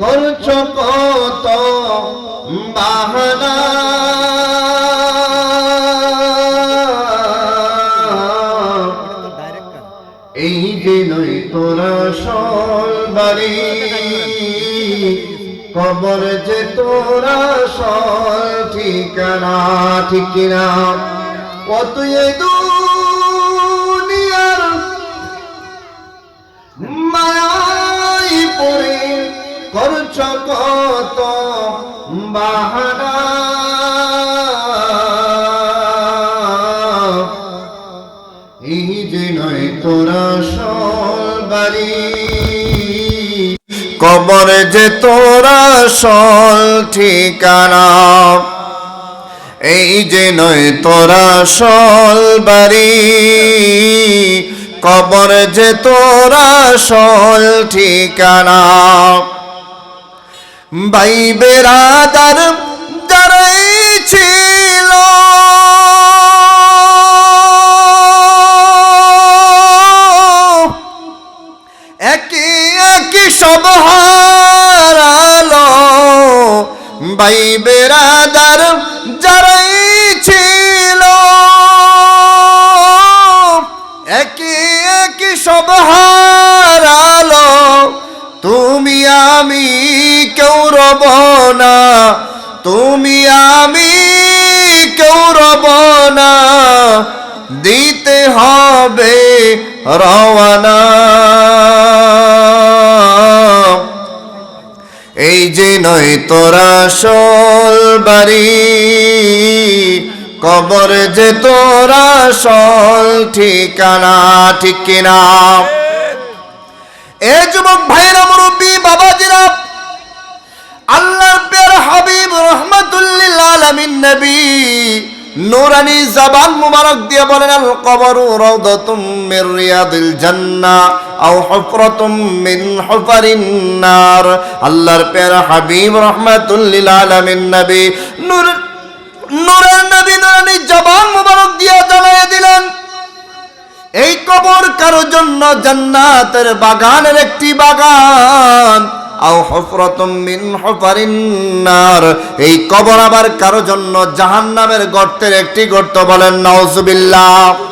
করছ কত বাহানা? এই যে নই তোরা সলবাড়ি কবর যে তোরা সল ঠিকানা, ঠিকিনা। কত এ দূর কত বাহানা। এই যে নয় তোরা সল বাড়ি। কবর যে তোরা সল ঠিকানা। এই যে নয় তোরা সল বাড়ি। কবর যে তোরা সল ঠিকানা। বাই বেরাদার যারাই ছিল। একই একই সব হারালো। বাই বেরাদার যারাই ছিল। একই একই সব হারালো রব না, তুমি আমি কেউ রব না। দিতে হবে রওয়ানা। এই যে নয় তোরা সল বাড়ি, কবর যে তোরা সল ঠিকানা ঠিক কিনা। এ যুবক ভাইরা, মুরব্বী বাবাজিরা নুরানি জবান মুবারক দিয়ে বলেন, আল কবরু রাউদাতুম মির রিয়াদিল আও মিন নার। আল্লাহর হাবিব রহমাতুল্লিল আলামিন নবী নূর, নূরের নবী নুরানি জবান মুবারক দিয়ে দিলেন। এই কবর কারও জন্য জান্নাতের বাগানের একটি বাগান। এই কবর আবার কারও জন্য জাহান্নামের গর্তের একটি গর্ত বলেন নাউজুবিল্লাহ।